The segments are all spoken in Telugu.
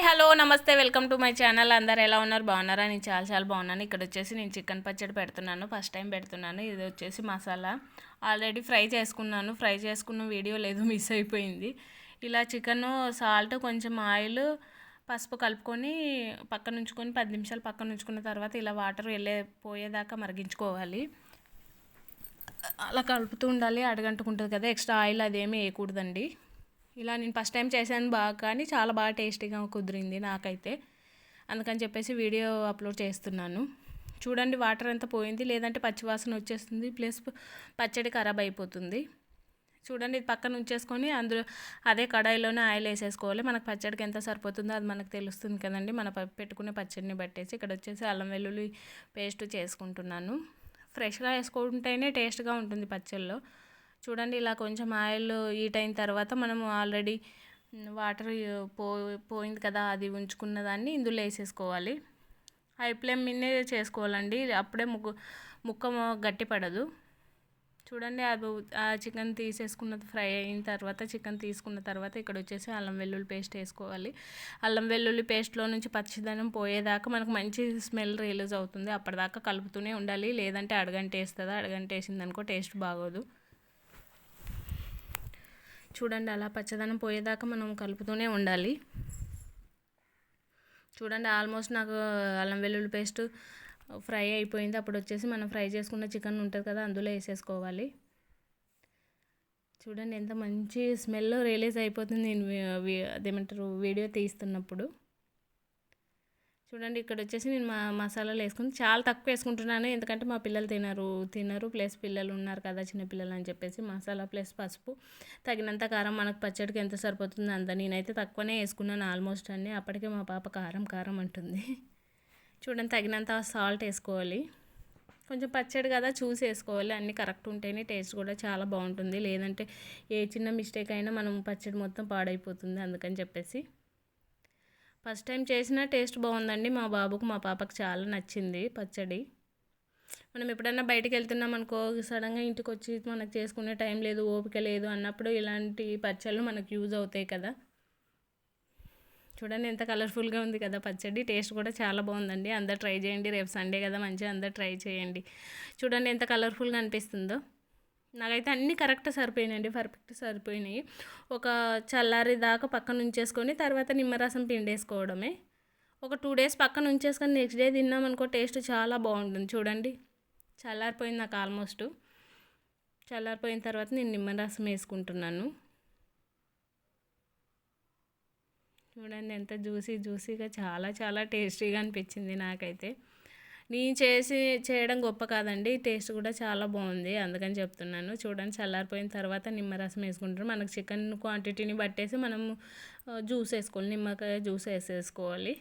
Hi hello namaste welcome to my channel. అందరు ఎలా ఉన్నారు? బాగున్నారా? నేను చాలా చాలా బాగున్నాను. ఇక్కడ వచ్చేసి నేను చికెన్ పచ్చడి పెడుతున్నాను. ఫస్ట్ టైం పెడుతున్నాను. ఇది వచ్చేసి మసాలా. ఆల్రెడీ ఫ్రై చేసుకున్నాను. ఫ్రై చేసుకున్న వీడియో లేదు మిస్ అయిపోయింది. ఇలా చికెన్ సాల్ట్ కొంచెం ఆయిల్ పసుపు కలుపుకొని పక్కన ఉంచుకొని పది నిమిషాలు పక్కన ఉంచుకున్న తర్వాత ఇలా వాటర్ వెళ్ళే పోయేదాకా మరిగించుకోవాలి. అలా కలుపుతూ ఉండాలి. అడగంటుకుంటుంది కదా. ఎక్స్ట్రా ఆయిల్ అదేమీ వేయకూడదండి. ఇలా నేను ఫస్ట్ టైం చేశాను బాగా కానీ చాలా బాగా టేస్టీగా కుదిరింది నాకైతే. అందుకని చెప్పేసి వీడియో అప్లోడ్ చేస్తున్నాను. చూడండి వాటర్ అంతా పోయింది లేదంటే పచ్చివాసన వచ్చేస్తుంది ప్లస్ పచ్చడి ఖరాబ్ అయిపోతుంది. చూడండి ఇది పక్కన ఉంచేసుకొని అందులో అదే కడాయిలోనే ఆయిల్ వేసేసుకోవాలి. మనకు పచ్చడికి ఎంత సరిపోతుందో అది మనకు తెలుస్తుంది కదండి. మన పెట్టుకునే పచ్చడిని బట్టేసి ఇక్కడ వచ్చేసి అల్లం వెల్లుల్లి పేస్ట్ చేసుకుంటున్నాను. ఫ్రెష్గా వేసుకుంటేనే టేస్ట్గా ఉంటుంది పచ్చళ్ళలో చూడండి ఇలా కొంచెం ఆయిల్ హీట్ అయిన తర్వాత మనము ఆల్రెడీ వాటర్ పో పోయింది కదా అది ఉంచుకున్న దాన్ని ఇందులో వేసేసుకోవాలి. హై ఫ్లేమ్ మీదే చేసుకోవాలండి. అప్పుడే ముగ్గు ముక్క గట్టి పడదు. చూడండి అది ఆ చికెన్ తీసేసుకున్న ఫ్రై అయిన తర్వాత చికెన్ తీసుకున్న తర్వాత ఇక్కడ వచ్చేసి అల్లం వెల్లుల్లి పేస్ట్ వేసుకోవాలి. అల్లం వెల్లుల్లి పేస్ట్లో నుంచి పచ్చిదనం పోయేదాకా మనకు మంచి స్మెల్ రిలీజ్ అవుతుంది. అప్పటిదాకా కలుపుతూనే ఉండాలి. లేదంటే అడగంట వేస్తుంది అడగంట వేసిందనుకో టేస్ట్ బాగోదు. చూడండి అలా పచ్చదనం పోయేదాకా మనం కలుపుతూనే ఉండాలి. చూడండి ఆల్మోస్ట్ నాకు అల్లం వెల్లుల్లి పేస్ట్ ఫ్రై అయిపోయింది. అప్పుడు వచ్చేసి మనం ఫ్రై చేసుకున్న చికెన్ ఉంటుంది కదా అందులో వేసేసుకోవాలి. చూడండి ఎంత మంచి స్మెల్ రిలీజ్ అయిపోతుంది. నేను అదేమంటారు వీడియో తీస్తున్నప్పుడు. చూడండి ఇక్కడ వచ్చేసి నేను మా మసాలాలు వేసుకుని చాలా తక్కువ వేసుకుంటున్నాను ఎందుకంటే మా పిల్లలు తినరు తినరు. ప్లస్ పిల్లలు ఉన్నారు కదా చిన్నపిల్లలు అని చెప్పేసి మసాలా ప్లస్ పసుపు. తగినంత కారం మనకు పచ్చడికి ఎంత సరిపోతుంది అంత నేనైతే తక్కువనే వేసుకున్నాను ఆల్మోస్ట్ అన్నీ. అప్పటికే మా పాప కారం కారం అంటుంది. చూడండి తగినంత సాల్ట్ వేసుకోవాలి. కొంచెం పచ్చడి కదా చూసి వేసుకోవాలి. అన్నీ కరెక్ట్ ఉంటేనే టేస్ట్ కూడా చాలా బాగుంటుంది. లేదంటే ఏ చిన్న మిస్టేక్ అయినా మనం పచ్చడి మొత్తం పాడైపోతుంది అందుకని చెప్పేసి. ఫస్ట్ టైం చేసిన టేస్ట్ బాగుందండి. మా బాబుకు మా పాపకు చాలా నచ్చింది పచ్చడి. మనం ఎప్పుడైనా బయటకు వెళ్తున్నాం అనుకో సడన్గా ఇంటికి వచ్చి మనకు చేసుకునే టైం లేదు ఓపిక లేదు అన్నప్పుడు ఇలాంటి పచ్చళ్ళు మనకు యూజ్ అవుతాయి కదా. చూడండి ఎంత కలర్ఫుల్గా ఉంది కదా పచ్చడి. టేస్ట్ కూడా చాలా బాగుందండి. అందరు ట్రై చేయండి. రేపు సండే కదా మంచిగా అందరు ట్రై చేయండి. చూడండి ఎంత కలర్ఫుల్గా అనిపిస్తుందో. నాకైతే అన్నీ కరెక్ట్ సరిపోయినాయండి పర్ఫెక్ట్ సరిపోయినాయి. ఒక చల్లారి దాకా పక్కన ఉంచేసుకొని తర్వాత నిమ్మరసం పిండేసుకోవడమే. ఒక టూ డేస్ పక్కన ఉంచేసుకొని నెక్స్ట్ డే తిన్నామనుకో టేస్ట్ చాలా బాగుంటుంది చూడండి. చల్లారిపోయింది నాకు ఆల్మోస్ట్ చల్లారిపోయిన తర్వాత నేను నిమ్మరసం వేసుకుంటున్నాను. చూడండి ఎంత జ్యూసీ జ్యూసీగా చాలా చాలా టేస్టీగా అనిపించింది నాకైతే. నేను చేసి చేయడం గొప్ప కాదండి. టేస్ట్ కూడా చాలా బాగుంది. అందుకని చెప్తున్నాను. చూడండి చల్లారిపోయిన తర్వాత నిమ్మరసం వేసుకుంటారు. మనకు చికెన్ క్వాంటిటీని బట్టేసి మనము జ్యూస్ వేసుకోవాలి. నిమ్మకాయ జ్యూస్ వేసేసుకోవాలి.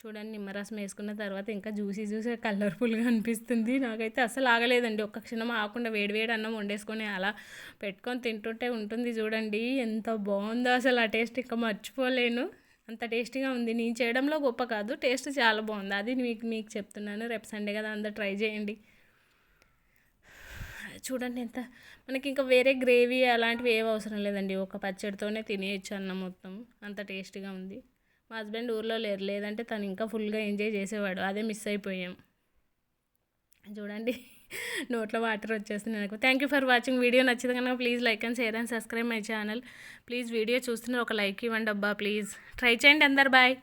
చూడండి నిమ్మరసం వేసుకున్న తర్వాత ఇంకా జ్యూసీ జ్యూసీ కలర్ఫుల్గా అనిపిస్తుంది. నాకైతే అసలు ఆగలేదండి. ఒక్క క్షణం ఆకుండా వేడి వేడి అన్నం వండేసుకొని అలా పెట్టుకొని తింటుంటే ఉంటుంది చూడండి. ఎంత బాగుందో అసలు ఆ టేస్ట్. ఇంకా మర్చిపోలేను. అంత టేస్టీగా ఉంది. నేను చేయడంలో గొప్ప కాదు. టేస్ట్ చాలా బాగుంది. అది మీకు మీకు చెప్తున్నాను. రేపు సండే కదా అందరు ట్రై చేయండి. చూడండి ఎంత మనకి ఇంకా వేరే గ్రేవీ అలాంటివి ఏవి అవసరం లేదండి. ఒక పచ్చడితోనే తినేయచ్చు అన్నం మొత్తం. అంత టేస్టీగా ఉంది. మా హస్బెండ్ ఊర్లో లేరు. లేదంటే తను ఇంకా ఫుల్గా ఎంజాయ్ చేసేవాడు. అదే మిస్ అయిపోయాం. చూడండి. నోట్లో వాటర్ వచ్చేస్తుంది నాకు. Thank you for watching video నచ్చింది కనుక please like and share and subscribe my channel please video చూస్తున్నారు ఒక లైక్ ఇవ్వండి అబ్బా ప్లీజ్ ట్రై చేయండి అందరు బాయ్